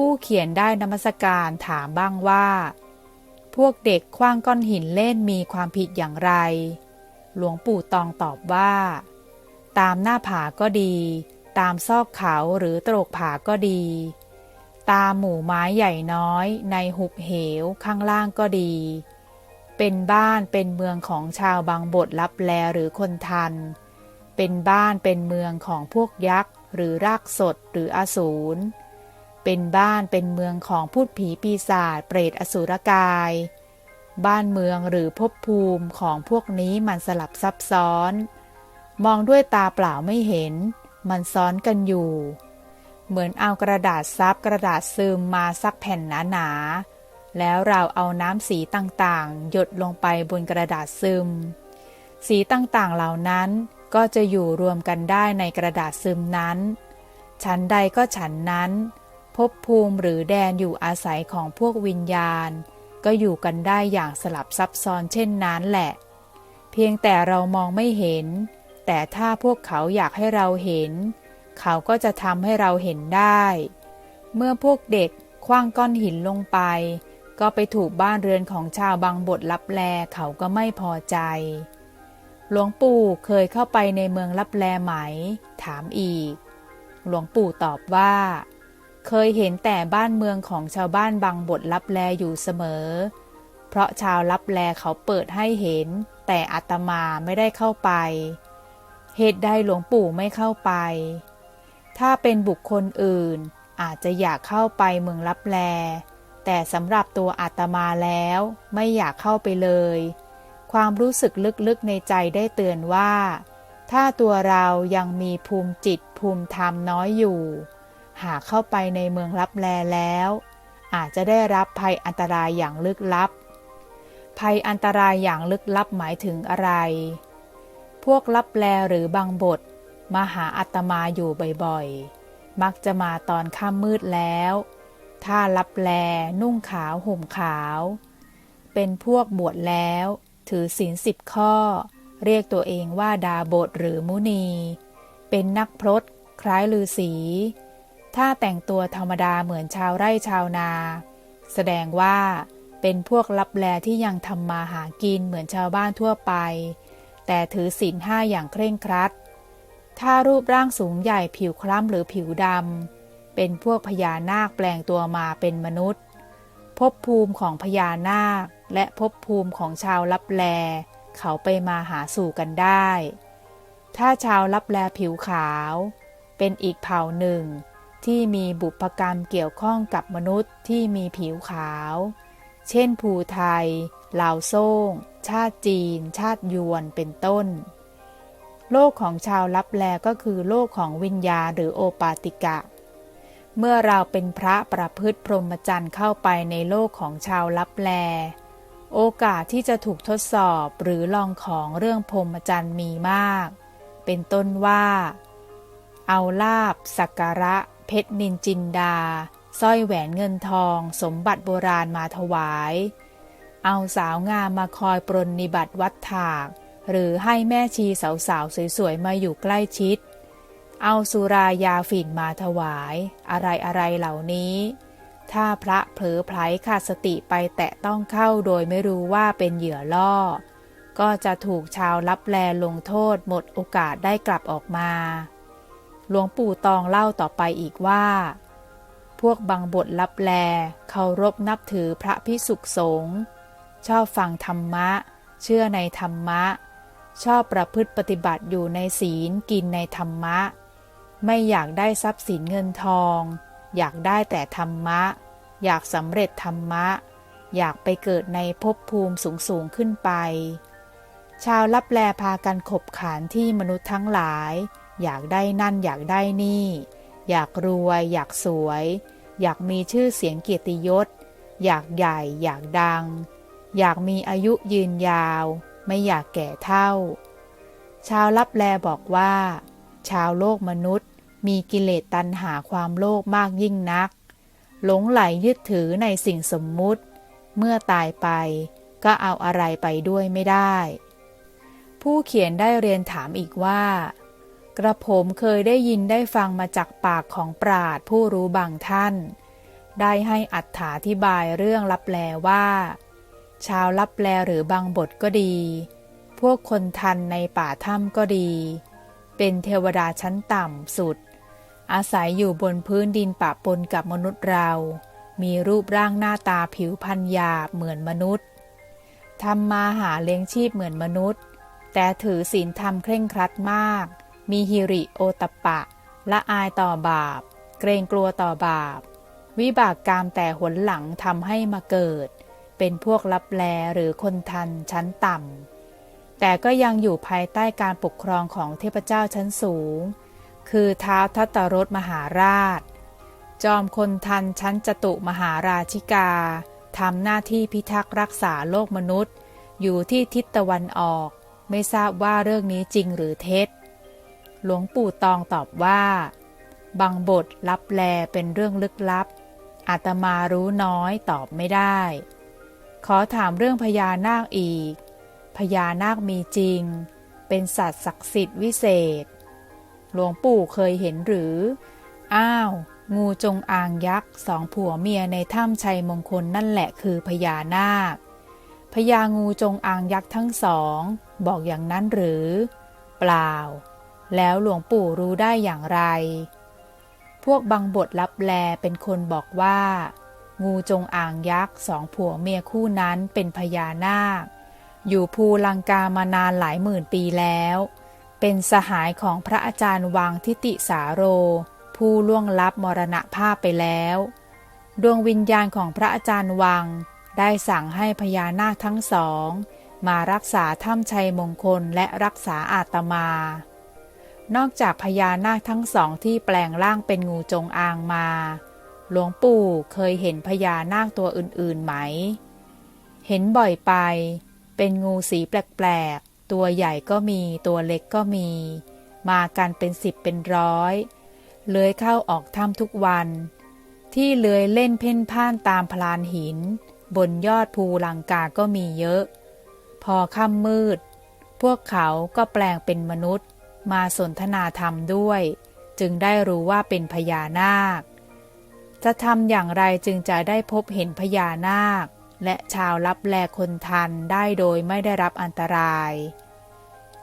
ผู้เขียนได้นมัสการถามบ้างว่า พวกเด็กคว้างก้อนหินเล่นมีความผิดอย่างไร หลวงปู่ตองตอบว่า ตามหน้าผาก็ดี ตามซอกเขาหรือตรกผาก็ดี ตามหมู่ไม้ใหญ่น้อย ในหุบเหวข้างล่างก็ดี เป็นบ้านเป็นเมืองของชาวบางบทลับแลหรือคนทัน เป็นบ้านเป็นเมืองของพวกยักษ์หรือรากสดหรืออสูร เป็นบ้านเป็นเมืองของพูดผีปีศาจเปรตอสุรกาย บ้านเมืองหรือภพภูมิของพวกนี้มันสลับซับซ้อน มองด้วยตาเปล่าไม่เห็น มันซ้อนกันอยู่ เหมือนเอากระดาษซับกระดาษซึมมาสักแผ่นหนาๆ แล้วเราเอาน้ำสีต่างๆ หยดลงไปบนกระดาษซึม สีต่างๆเหล่านั้นก็จะอยู่รวมกันได้ในกระดาษซึมนั้น ชั้นใดก็ฉันนั้น ภพภูมิหรือแดนอยู่อาศัยของพวกวิญญาณ ก็อยู่กันได้อย่างสลับซับซ้อนเช่นนั้นแหละ เพียงแต่เรามองไม่เห็น แต่ถ้าพวกเขาอยากให้เราเห็น เขาก็จะทำให้เราเห็นได้ เมื่อพวกเด็กคว้างก้อนหินลงไป ก็ไปถูกบ้านเรือนของชาวบางบทลับแลเขาก็ไม่พอใจ หลวงปู่เคยเข้าไปในเมืองลับแลไหม ถามอีก หลวงปู่ตอบว่า เคยเห็นแต่บ้านเมืองของชาวบ้านบางบทลับแลอยู่เสมอ เพราะชาวลับแลเขาเปิดให้เห็น แต่อาตมาไม่ได้เข้าไป เหตุใดหลวงปู่ไม่เข้าไป ถ้าเป็นบุคคลอื่น อาจจะอยากเข้าไปเมืองลับแล แต่สำหรับตัวอาตมาแล้วไม่อยากเข้าไปเลย ความรู้สึกลึกๆในใจได้เตือนว่า ถ้าตัวเรายังมีภูมิจิตภูมิธรรมน้อยอยู่ หากเข้าไปในเมืองลับแลแล้ว อาจจะได้รับภัยอันตรายอย่างลึกลับ ภัยอันตรายอย่างลึกลับหมายถึงอะไร พวกลับแลหรือบางบทมาหาอาตมาอยู่บ่อยๆ มักจะมาตอนค่ำมืดแล้ว ถ้าลับแลนุ่งขาวห่มขาว เป็นพวกบวชแล้ว ถือศีลสิบข้อ เรียกตัวเองว่าดาบทหรือมุนี เป็นนักพรตคล้ายลือสี ถ้าแต่งตัวธรรมดาเหมือนชาวไร่ชาวนา แสดงว่าเป็นพวกลับแลที่ยังทำมาหากินเหมือนชาวบ้านทั่วไป แต่ถือศีลห้าอย่างเคร่งครัด ถ้ารูปร่างสูงใหญ่ผิวคล้ำหรือผิวดำ เป็นพวกพญานาคแปลงตัวมาเป็นมนุษย์ ภพภูมิของพญานาคและภพภูมิของชาวลับแล เขาไปมาหาสู่กันได้ ถ้าชาวลับแลผิวขาว เป็นอีกเผ่าหนึ่ง ที่มีบุพกรรมเกี่ยวข้องกับมนุษย์ที่มีผิวขาว เช่นภูไทยลาวโซ่ง ชาติจีน ชาติยวนเป็นต้น โลกของชาวลับแลก็คือโลกของวิญญาหรือโอปาติกะ เมื่อเราเป็นพระประพฤติพรหมจรรย์เข้าไปในโลกของชาวลับแล โอกาสที่จะถูกทดสอบหรือลองของเรื่องพรหมจรรย์มีมาก เป็นต้นว่า เอาลาบสักการะ เพชรนินจินดาสร้อยแหวนเงินทอง สมบัติโบราณมาถวาย เอาสาวงามมาคอยปรนนิบัติวัดถาก หรือให้แม่ชีสาวๆสวยๆมาอยู่ใกล้ชิด เอาสุรายาฝิ่นมาถวาย อะไรอะไรเหล่านี้ ถ้าพระเผลอไพลขาดสติไปแตะต้องเข้าโดยไม่รู้ว่าเป็นเหยื่อล่อ ก็จะถูกชาวลับแลลงโทษหมดโอกาสได้กลับออกมา หลวงปู่ตองเล่าต่อไปอีกว่า พวกบางบทลับแลเคารพนับถือพระพิสุขสงฆ์ชอบฟังธรรมะ เชื่อในธรรมะ ชอบประพฤติปฏิบัติอยู่ในศีลกินในธรรมะ ไม่อยากได้ทรัพย์สินเงินทอง อยากได้แต่ธรรมะ อยากสำเร็จธรรมะ อยากไปเกิดในภพภูมิสูงสูงขึ้นไป ชาวลับแลพากันขบขานที่มนุษย์ทั้งหลาย อยากได้นั่นอยากได้นี่ อยากรวย อยากสวย อยากมีชื่อเสียงเกียรติยศ อยากใหญ่ อยากดัง อยากมีอายุยืนยาว ไม่อยากแก่เท่า ชาวลับแลบอกว่า ชาวโลกมนุษย์ มีกิเลสตัณหาความโลภมากยิ่งนัก หลงไหลยึดถือในสิ่งสมมุติ เมื่อตายไปก็เอาอะไรไปด้วยไม่ได้ ผู้เขียนได้เรียนถามอีกว่า กระผมเคยได้ยินได้ฟังมาจากปากของปราดผู้รู้บางท่าน ได้ให้อัถาธิบายเรื่องลับแลว่า ชาวลับแลหรือบางบทก็ดี พวกคนทันในป่าถ้ำก็ดี เป็นเทวดาชั้นต่ำสุด อาศัยอยู่บนพื้นดินปะปนกับมนุษย์เรา มีรูปร่างหน้าตาผิวพรรณหยาบเหมือนมนุษย์ทำมาหาเลี้ยงชีพเหมือนมนุษย์ แต่ถือศีลธรรมเคร่งครัดมาก มีฮิริโอตปปะ ละอายต่อบาป เกรงกลัวต่อบาป วิบากกรรมแต่หนหลังทำให้มาเกิด เป็นพวกลับแลหรือคนทันชั้นต่ำ แต่ก็ยังอยู่ภายใต้การปกครองของเทพเจ้าชั้นสูง คือท้าวทัตตรสมหาราช จอมคนทันชั้นจตุมหาราชิกาทำหน้าที่พิทักษ์รักษาโลกมนุษย์ อยู่ที่ทิศตะวันออก ไม่ทราบว่าเรื่องนี้จริงหรือเท็จ หลวงปู่ตองตอบว่า บางบทลับแลเป็นเรื่องลึกลับ อาตมารู้น้อยตอบไม่ได้ ขอถามเรื่องพญานาคอีก พญานาคมีจริง เป็นสัตว์ศักดิ์สิทธิ์วิเศษ หลวงปู่เคยเห็นหรือ อ้าว งูจงอางยักษ์สองผัวเมียในถ้ำชัยมงคลนั่นแหละคือพญานาคพญางูจงอางยักษ์ทั้งสอง บอกอย่างนั้นหรือ เปล่า แล้วหลวงปู่รู้ได้อย่างไร พวกบางบทลับแลเป็นคนบอกว่า งูจงอ่างยักษ์สองผัวเมียคู่นั้นเป็นพญานาค อยู่ภูลังกามานานหลายหมื่นปีแล้ว เป็นสหายของพระอาจารย์วังทิติสาโร ผู้ล่วงลับมรณภาพไปแล้ว ดวงวิญญาณของพระอาจารย์วังได้สั่งให้พญานาคทั้งสอง มารักษาถ้ำชัยมงคลและรักษาอาตมา นอกจากพญานาคทั้งสองที่แปลงร่างเป็นงูจงอางมา หลวงปู่เคยเห็นพญานาคตัวอื่นๆไหม เห็นบ่อยไป เป็นงูสีแปลกๆ ตัวใหญ่ก็มี ตัวเล็กก็มี มากันเป็นสิบเป็นร้อย เลื้อยเข้าออกถ้ำทุกวัน ที่เลื้อยเล่นเพ่นพ่านตามพลานหิน บนยอดภูลังกาก็มีเยอะ พอค่ำมืด พวกเขาก็แปลงเป็นมนุษย์ มาสนทนาธรรมด้วย จึงได้รู้ว่าเป็นพญานาค จะทำอย่างไรจึงจะได้พบเห็นพญานาค และชาวรับแลคนทันได้โดยไม่ได้รับอันตราย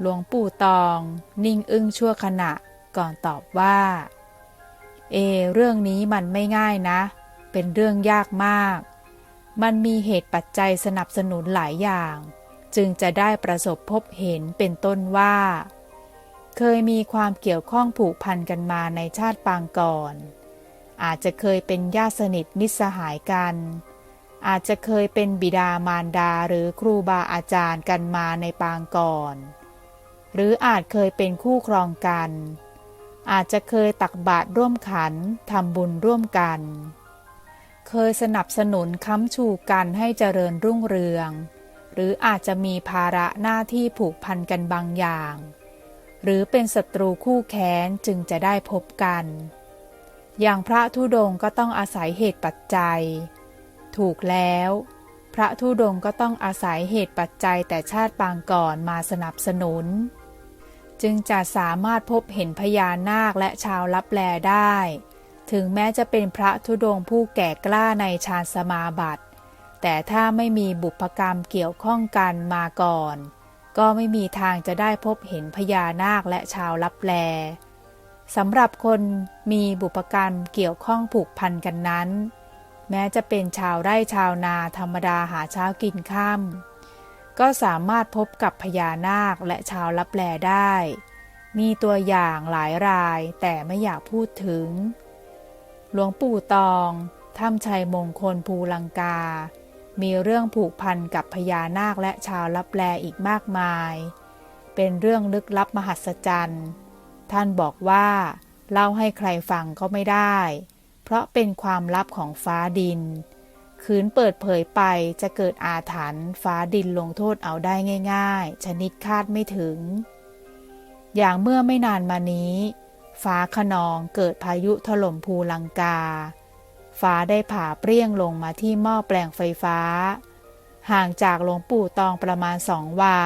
หลวงปู่ตองนิ่งอึ้งชั่วขณะก่อนตอบว่า เอ เรื่องนี้มันไม่ง่ายนะ เป็นเรื่องยากมาก มันมีเหตุปัจจัยสนับสนุนหลายอย่าง จึงจะได้ประสบพบเห็นเป็นต้นว่า เคยมีความเกี่ยวข้องผูกพันกันมาในชาติปางก่อน อาจจะเคยเป็นญาติสนิทมิตรสหายกัน อาจจะเคยเป็นบิดามารดาหรือครูบาอาจารย์กันมาในปางก่อน หรืออาจเคยเป็นคู่ครองกัน อาจจะเคยตักบาตรร่วมขันทำบุญร่วมกัน เคยสนับสนุนค้ำชูกันให้เจริญรุ่งเรือง หรืออาจจะมีภาระหน้าที่ผูกพันกันบางอย่าง หรือเป็นศัตรูคู่แค้นจึงจะได้พบกัน อย่างพระธุดงก็ต้องอาศัยเหตุปัจจัย ถูกแล้ว พระธุดงก็ต้องอาศัยเหตุปัจจัยแต่ชาติปางก่อนมาสนับสนุน จึงจะสามารถพบเห็นพญานาคและชาวลับแลได้ ถึงแม้จะเป็นพระธุดงผู้แก่กล้าในฌานสมาบัติ แต่ถ้าไม่มีบุพกรรมเกี่ยวข้องกันมาก่อน ก็ไม่มีทางจะได้พบเห็นพญานาคและชาวลับแลสำหรับคนมีบุพกรรมเกี่ยวข้องผูกพันกันนั้น แม้จะเป็นชาวไร่ชาวนาธรรมดาหาเช้ากินข้ามก็สามารถพบกับพญานาคและชาวลับแลได้ มีตัวอย่างหลายรายแต่ไม่อยากพูดถึง หลวงปู่ตองถ้ำชัยมงคลภูลังกา มีเรื่องผูกพันกับพญานาคและชาวลับแลอีกมากมาย เป็นเรื่องลึกลับมหัศจรรย์ ท่านบอกว่า เล่าให้ใครฟังก็ไม่ได้ เพราะเป็นความลับของฟ้าดิน คืนเปิดเผยไปจะเกิดอาถรรพ์ฟ้าดินลงโทษเอาได้ง่าย ๆ ชนิดคาดไม่ถึง อย่างเมื่อไม่นานมานี้ ฟ้าขนองเกิดพายุถล่มภูลังกา ฟ้าได้ผ่าเปรี้ยงลงมาที่หม้อแปลงไฟฟ้า ห่างจากหลวงปู่ตองประมาณสองวา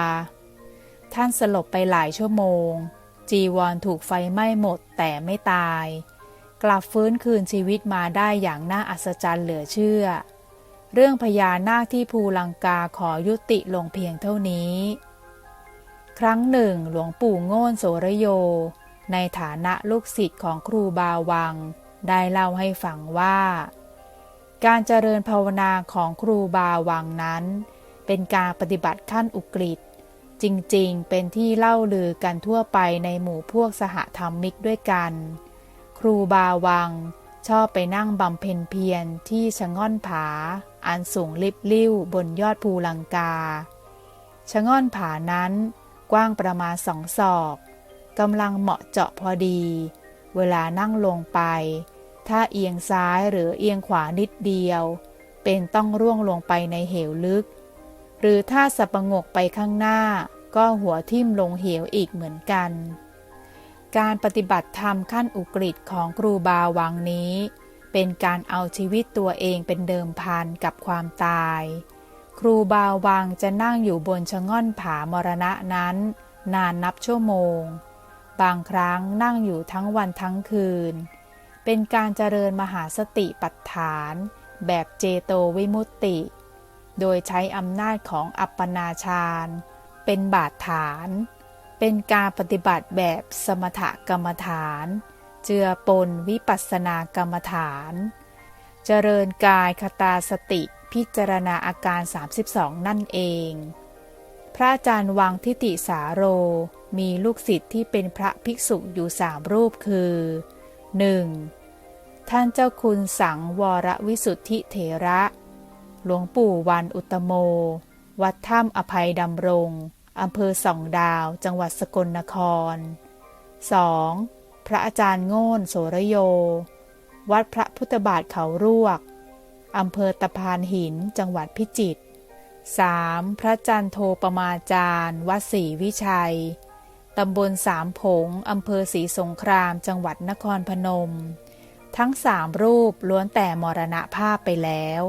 ท่านสลบไปหลายชั่วโมง จีวรถูกไฟไหม้หมดแต่ไม่ตาย กลับฟื้นคืนชีวิตมาได้อย่างน่าอัศจรรย์เหลือเชื่อ เรื่องพญานาคที่ภูลังกาขอยุติลงเพียงเท่านี้ ครั้งหนึ่ง หลวงปู่โง่นโสระโย ในฐานะลูกศิษย์ของครูบาวัง ได้เล่าให้ฟังว่า การเจริญภาวนาของครูบาวังนั้น เป็นการปฏิบัติขั้นอุกฤษจริงๆ เป็นที่เล่าลือกันทั่วไปในหมู่พวกสหธรรมิกด้วยกัน ครูบาวังชอบไปนั่งบำเพ็ญเพียรที่ชะง่อนผา อันสูงลิบลิ่วบนยอดภูลังกา ชะง่อนผานั้นกว้างประมาณสองศอกกำลังเหมาะเจาะพอดี เวลานั่งลงไป ถ้าเอียงซ้ายหรือเอียงขวานิดเดียว เป็นต้องร่วงลงไปในเหวลึก หรือถ้าสับปงกไปข้างหน้า ก็หัวทิ่มลงเหวอีกเหมือนกัน การปฏิบัติธรรมขั้นอุกฤษของครูบาวังนี้ เป็นการเอาชีวิตตัวเองเป็นเดิมพันกับความตาย ครูบาวังจะนั่งอยู่บนชะง่อนผามรณะนั้น นานนับชั่วโมง บางครั้งนั่งอยู่ทั้งวันทั้งคืน เป็นการเจริญมหาสติปัฏฐาน แบบเจโตวิมุตติ โดยใช้อำนาจของอัปปนาฌานเป็นบาดฐาน เป็นการปฏิบัติแบบสมถกรรมฐาน เจือปนวิปัสสนากรรมฐาน เจริญกายคตาสติพิจารณาอาการ 32 นั่นเอง พระอาจารย์วังทิติสาโรมีลูกศิษย์ที่เป็นพระภิกษุอยู่สามรูปคือ 1. ท่านเจ้าคุณสังวรวิสุทธิเถระ หลวงปู่วันอุตโม วัดถ้ำอภัยดำรงอำเภอสองดาว จังหวัดสกลนคร 2. พระอาจารย์โง่นโสระโย วัดพระพุทธบาทเขารวกอำเภอตะพานหิน จังหวัดพิจิตร 3. พระจันโทปมาจารย์วัดศรีวิชัย ตำบลสามผง อำเภอศรีสงคราม จังหวัดนครพนม ทั้งสามรูปล้วนแต่มรณภาพไปแล้ว